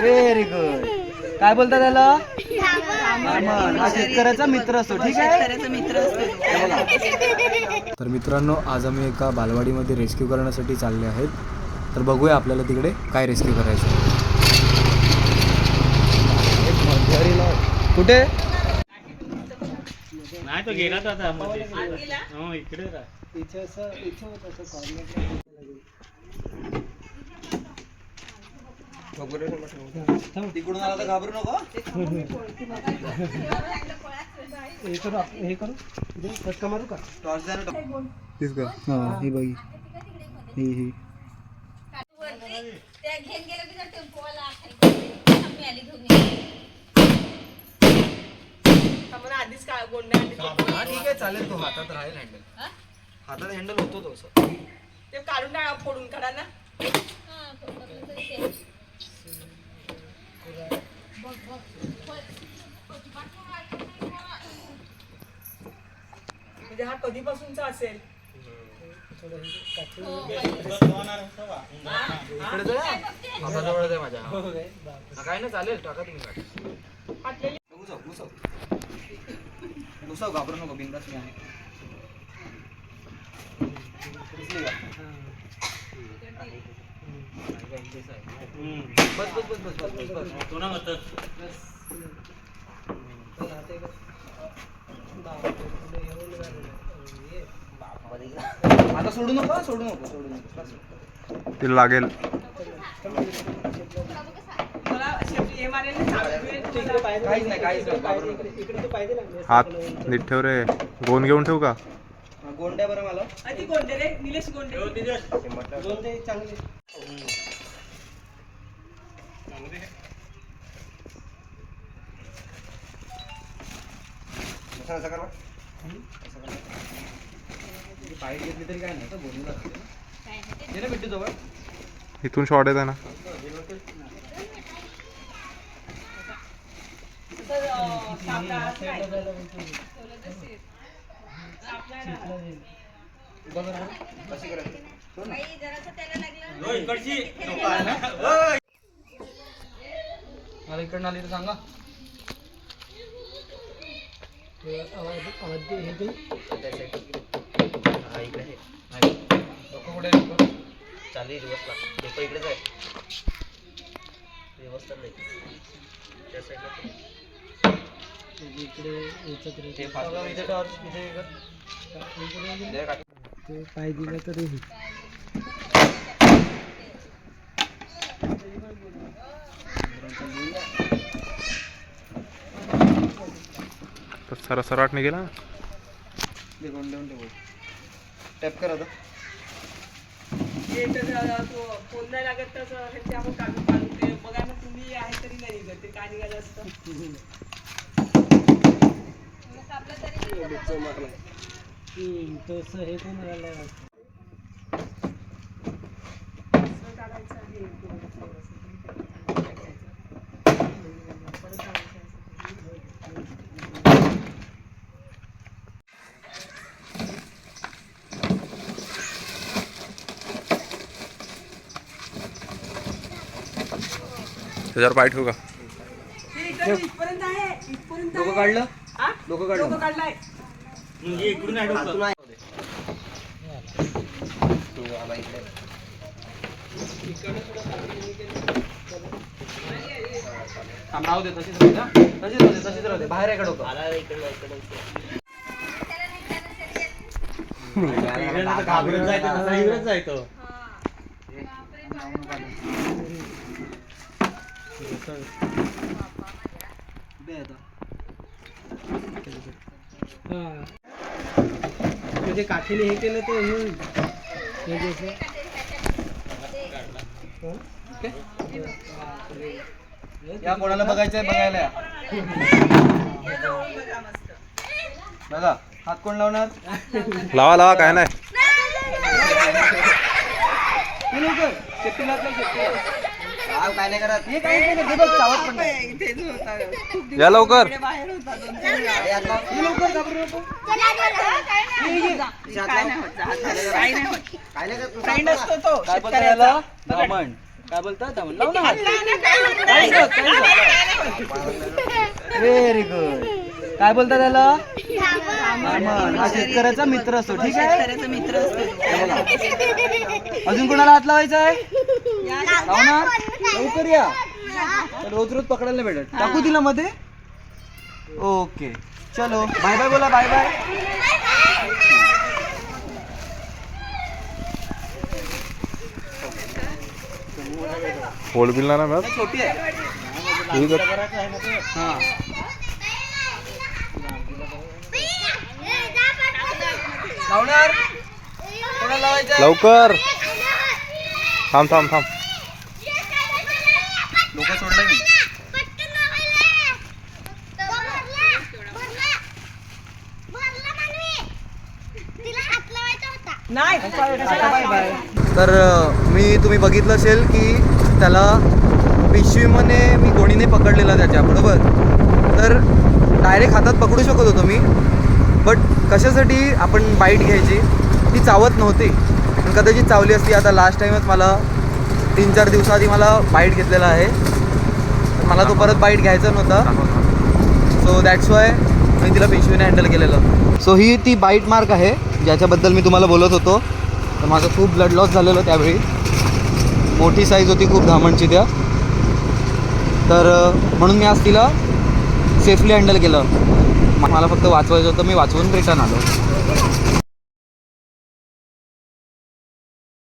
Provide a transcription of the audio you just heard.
Very good काय बोलता त्याला? शेतकऱ्याचा मित्र असतो ठीक आहे? शेतकऱ्याचा मित्र असतो. तर मित्रांनो आज आम्ही एका बालवाडीमध्ये रेस्क्यू करण्यासाठी चालले आहेत. तर बघूया आपल्याला तिकडे काय रेस्क्यू करायचं. कुठे? नाही तो गेला हो इकडे राह तिकडून आला तर घाबरू नको. टॉर्च द्या ना टॉर्च. हा, ही बघी. ही ही. आधीच काय गोंड्या हा ठीक आहे चालेल तो. हातात राहील हँडल हातात हँडल होतो तो असं. ते काढून टाका फोडून काढा ना. म्हणजे हा कधीपासूनचा असेल? हा, काय नाही चालेल टाका तुम्ही घुसव घुसव घुसव घाबरू नको बिंदास मी आहे? बस बस बस बस बस बस बस तो ना मत आता सोडू नको हा, सोडू नको सोडू नको बस. ते लागेल. हे हात नीट ठेव रे. गोन घेऊन ठेवू का? गोंड्या बरं मला. आणि ती गोंडे रे निलेश गोंडे. असं असं करा असं करा. ही पाय घेतली तरी काय नाही तर लागते. ना. जवळ. इथून शॉर्ट येत आहे ना तर, अं, सापळा काय? मला इकडनं आली तर सांगा हा, इकडे आहे. नाही. डोकं कुठे आहे डोकं? चालू आहे रिवर्सला डोकं इकडेच आहे रिवर्सला नाही त्या साईडला इकडे फाटलं. इथे टॉर्च, इथे काढ. पाय दिला तरी तर सरा सराट निघेला? दे गोंड देऊन ठेवू. टॅप कर तो फोन नाही लागत तर अं, ह्याचे आपण काढून काढून ते बघा ना तुम्ही आहे तरी नाही निघत ते काय निघालं असतं? तसं आणि हे थोडंसं. त्याच्यावर पाय ठेवू का आहे. काढलं? डोकं काढलं राहू दे तशीच राहू दे हा. तशीच राहू दे तशीच राहू दे. बाहेर आहे का डोकं घाबरून जायचं तसा इकडेच जायचं. आता. हा म्हणजे काठीने हे केलं तर हे होईल. हे जसं या कोणाला बघायचंय बघायला या. बघा हात कोण लावणार? लावा लावा काय नाही. काय नाही करत. हे नाही चावत पण नाही. होता. खूप दिवस या लवकर. इकडे बाहेर होता दोन तीन वेळा. हे हात लाव. हे लवकर. घाबरू नको ये, ये. काय नाही. होत, हात- काही नाही होत. काय नाही करत. काही नसतो तो काय बोलता याला? लाव ना. व्हेरी गुड काय बोलतात त्याला. हा शेतकऱ्याचा मित्र असतो ठीक आहे? मित्र अजून कोणाला हात लावायचा आहे? लावणार? लवकर या. रोज रोज पकडायला नाही भेटत. टाकू तिला मध्ये? ओके. चलो. बाय बाय बोला बाय बाय. बिल ना मॅम छोटी आहे. हा लावणार कोणाला लावायचं आहे? लवकर. थांब थांब थांब. लोक सोडलं मी. नाही. बाय बाय तर मी तुम्ही बघितलं असेल की त्याला पिशवीमध्ये मी कोणीने पकडलेला त्याच्या बरोबर? तर डायरेक्ट हातात पकडू शकत होतो मी बट कशासाठी आपण बाईट घ्यायची? ती चावत नव्हती. पण कदाचित चावली असती आता लास्ट टाईमच मला तीन चार दिवसाआधी मला बाईट घेतलेला आहे. मला तो परत बाईट घ्यायचा नव्हता. सो दॅट्स वाय मी तिला पिशवीने हँडल केलेलं. सो ही ती बाईट मार्क आहे ज्याच्याबद्दल मी तुम्हाला बोलत होतो. तर माझं खूप ब्लड लॉस झालेलं त्यावेळी. मोठी साईज होती खूप धामणची त्या. तर म्हणून मी आज तिला सेफली हँडल केलं. मला फक्त वाचवायचं होतं मी वाचवून रिटर्न आलो.